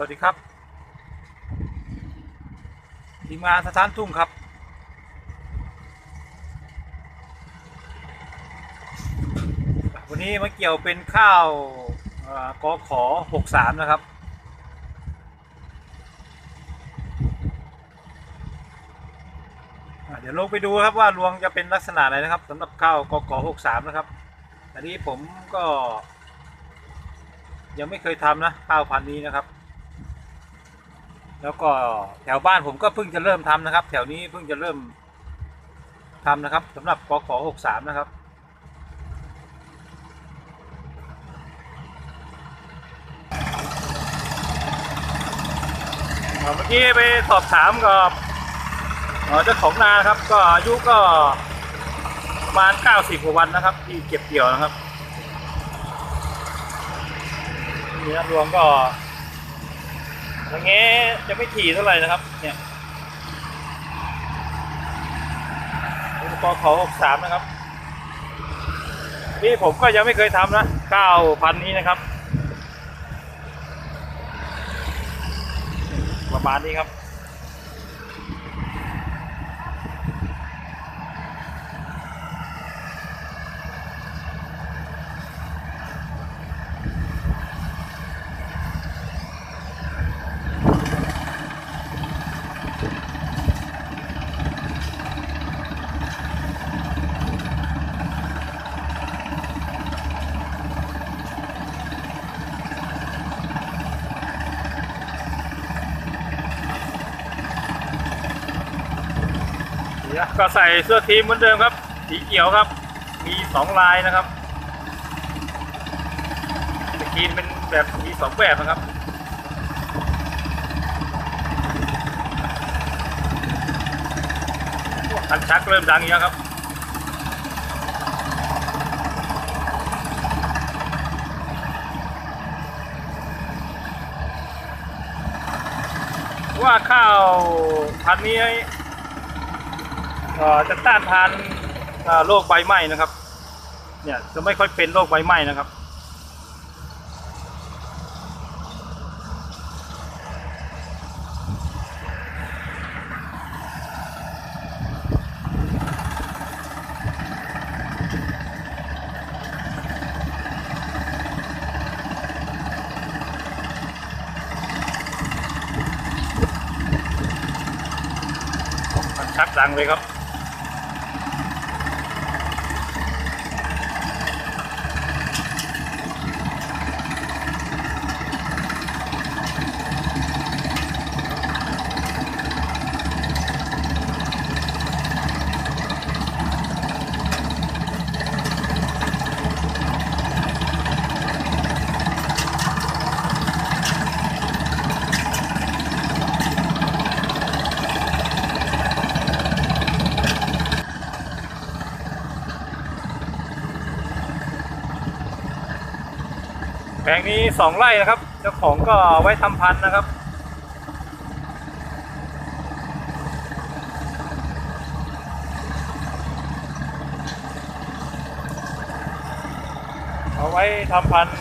สวัสดีครับ ทีมงานสถานทุ่งครับ วันนี้มาเกี่ยวเป็นข้าวเอ่อหกอขอ63นะครับ เดี๋ยวลงไปดูครับว่ารวงจะเป็นลักษณะไหนนะครับสำหรับข้าวกอขอหก63นะครับอันนี้ผมก็ยังไม่เคยทำนะข้าวพันธุ์นี้นะครับ แล้วก็แถวบ้านผมก็เพิ่งจะเริ่มทำนะครับ แถวนี้เพิ่งจะเริ่มทำนะครับสำหรับกข63นะครับเอ่อเมื่อกี้ไปสอบถามกับเจ้าของนาครับ ก็อายุก็ประมาณ 90กว่าวันนะครับ ที่เก็บเกี่ยวนะครับนี่นะรวมก็ อย่างเงี้ยจะไม่ถี่เท่าไหร่นะครับ เนี่ยอุปกรณ์ขอ63 นะครับ นี่ผมก็ยังไม่เคยทำนะ 9,000 นี้นะครับ ประมาณนี้ครับ ก็ใส่เสื้อทีมเหมือนเดิมครับ สีเขียวครับ มีสองลายนะครับสกรีนเป็นแบบมีสองแบบนะครับโอ้คันชักเริ่มดังอีกแล้วครับว่าข้าวพันนี้ จะต้านทานโรคใบไหม้นะครับ เนี่ยจะไม่ค่อยเป็นโรคใบไหม้นะครับมันชักดังเลยครับ ลงนี้สองไร่นะครับ เจ้าของก็ไว้ทำพันธุ์นะครับเอาไว้ทำพันธุ์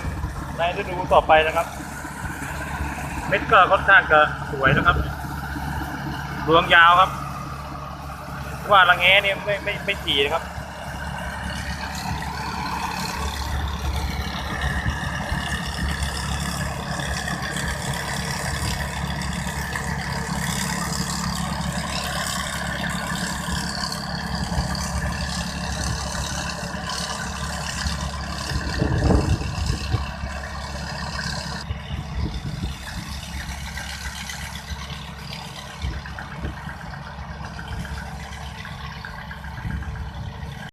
ในฤดูต่อไปนะครับ เม็ดก็ค่อนข้างจะสวยนะครับรวงยาวครับ ว่าละแงเนี่ยไม่ไม่ไม่ถี่นะครับ